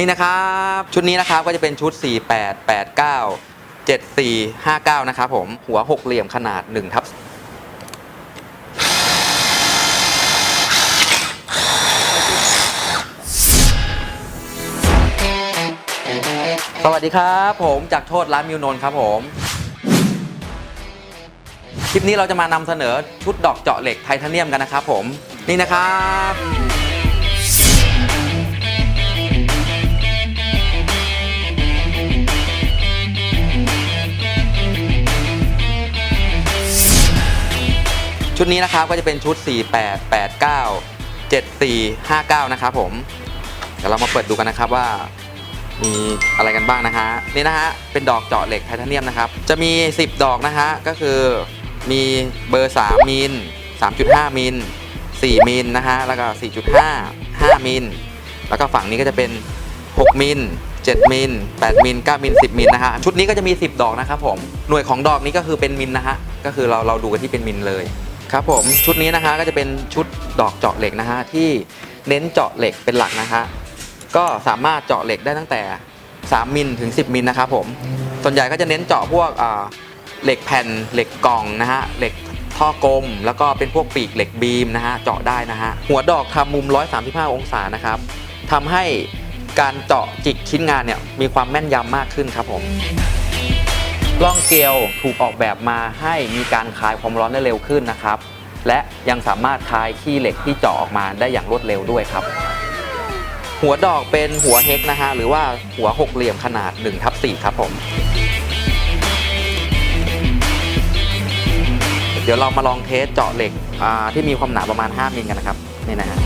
นี่นะครับ ชุดนี้นะครับก็จะเป็นชุด 48 89 74 59 นะครับผมหัวหกเหลี่ยมขนาด1ทับสวัสดีครับ ผมจากโทษร้านมิวนนท์ครับผมคลิปนี้เราจะมานำเสนอชุดดอกเจาะเหล็กไทเทเนียมกันนะครับผมนี่นะครับ ชุดนี้นะครับก็จะเป็นชุด 48 89 74 59 นะครับผม เดี๋ยวเรามาเปิดดูกันนะครับว่ามีอะไรกันบ้างนะฮะนี่นะฮะเป็นดอกเจาะเหล็กไทเทเนียมนะครับ จะมี 10 ดอกนะฮะก็คือมีเบอร์ 3 มิล 3.5 มิล 4 มิลนะฮะแล้วก็ 4.5 5 มิล แล้วก็ฝั่งนี้ก็จะเป็น 6 มิล 7 มิล 8 มิล 9 มิล 10 มิลนะฮะชุดนี้ก็จะมี 10 ดอกนะครับผมหน่วยของดอกนี้ก็คือเป็นมิลนะฮะก็คือเราเราดูกันที่เป็นมิลเลย ครับผมชุดนี้นะคะก็จะเป็นชุดดอกเจาะเหล็กนะฮะที่เน้นเจาะเหล็กเป็นหลักนะฮะก็สามารถเจาะเหล็กได้ตั้งแต่ 3มิลถึง 10มิลนะครับผมส่วนใหญ่ก็จะเน้นเจาะพวกเหล็กแผ่นเหล็กกล่องนะฮะเหล็กท่อกลม แล้วก็เป็นพวกปีกเหล็กบีมนะฮะเจาะได้นะฮะหัวดอกทำมุม 135 องศานะครับทำให้การเจาะจิกชิ้นงานเนี่ยมีความแม่นยำมากขึ้นครับผม ร่องเกลียวถูกออกแบบมาให้มีการคลายความร้อนได้เร็วขึ้นนะครับ และยังสามารถคลายขี้เหล็กที่เจาะออกมาได้อย่างรวดเร็วด้วยครับ หัวดอกเป็นหัวเฮกนะฮะหรือว่าหัวหกเหลี่ยมขนาด1ทับ4ครับผม เดี๋ยวเรามาลองเทสเจาะเหล็กที่มีความหนาประมาณ 5มิลกันนะครับนี่นะฮะ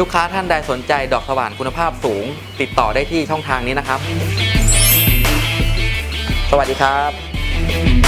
ลูกค้าท่านใดสนใจดอกสว่านคุณภาพสูง ติดต่อได้ที่ช่องทางนี้นะครับ สวัสดีครับ